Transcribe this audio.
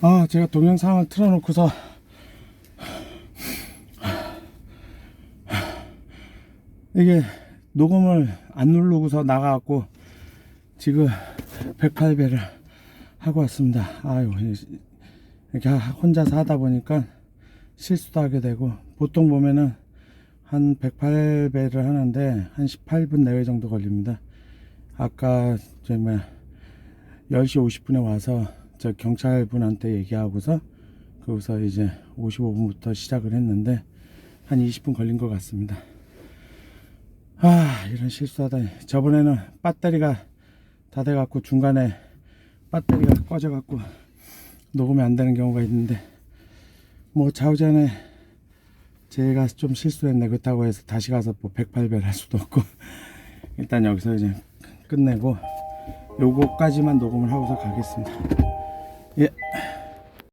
아, 제가 동영상을 틀어놓고서 이게 녹음을 안 누르고서 나가갖고 지금 108배를 하고 왔습니다. 아유, 이렇게 혼자서 하다 보니까 실수도 하게 되고 보통 보면은 한 108배를 하는데 한 18분 내외 정도 걸립니다. 아까 정말 10시 50분에 와서 저 경찰분한테 얘기하고서 거기서 이제 55분부터 시작을 했는데 한 20분 걸린 것 같습니다. 아 이런 실수하다니 저번에는 배터리가 다 돼갖고 중간에 배터리가 꺼져갖고 녹음이 안 되는 경우가 있는데 뭐 좌우전에 제가 좀 실수했네. 그렇다고 해서 다시 가서 뭐 108배를 할 수도 없고 일단 여기서 이제 끝내고 요거까지만 녹음을 하고서 가겠습니다 いや。